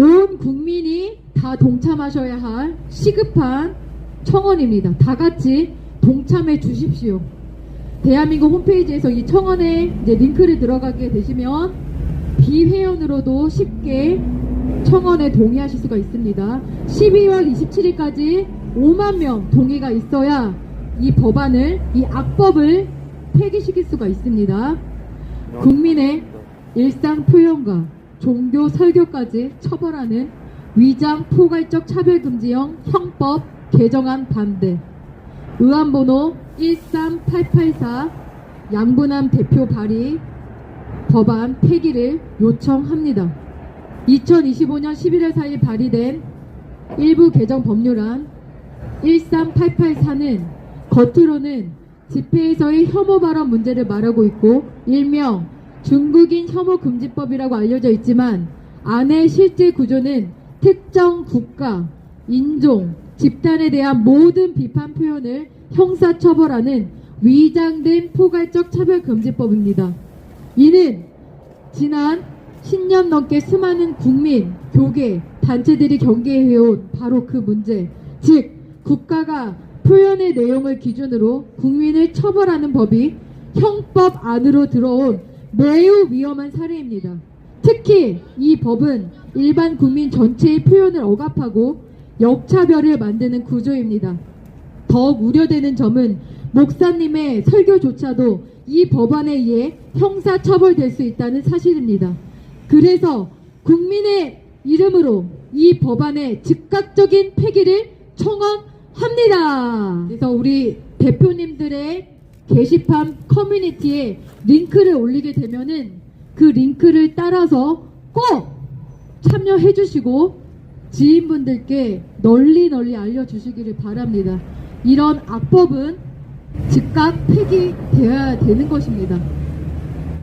온 국민이 다 동참하셔야 할 시급한 청원입니다. 다 같이 동참해 주십시오. 대한민국 홈페이지에서 이 청원에 이제 링크를 들어가게 되시면 비회원으로도 쉽게 청원에 동의하실 수가 있습니다. 12월 27일까지 5만 명 동의가 있어야 이 법안을, 이 악법을 폐기시킬 수가 있습니다. 국민의 일상 표현과 종교 설교까지 처벌하는 위장 포괄적 차별금지형 형법 개정안 반대. 의안번호 13884 양분함 대표 발의 법안 폐기를 요청합니다. 2025년 11월 4일 발의된 일부 개정 법률안 13884는 겉으로는 집회에서의 혐오 발언 문제를 말하고 있고 일명 중국인 혐오 금지법이라고 알려져 있지만 안의 실제 구조는 특정 국가, 인종, 집단에 대한 모든 비판 표현을 형사 처벌하는 위장된 포괄적 차별 금지법입니다. 이는 지난 10년 넘게 수많은 국민, 교계, 단체들이 경계해온 바로 그 문제, 즉 국가가 표현의 내용을 기준으로 국민을 처벌하는 법이 형법 안으로 들어온 매우 위험한 사례입니다. 특히 이 법은 일반 국민 전체의 표현을 억압하고 역차별을 만드는 구조입니다. 더욱 우려되는 점은 목사님의 설교조차도 이 법안에 의해 형사처벌될 수 있다는 사실입니다. 그래서 국민의 이름으로 이 법안의 즉각적인 폐기를 청원합니다. 그래서 우리 대표님들의 게시판 커뮤니티에 링크를 올리게 되면은 그 링크를 따라서 꼭 참여해 주시고 지인분들께 널리 널리 알려주시기를 바랍니다. 이런 악법은 즉각 폐기되어야 되는 것입니다.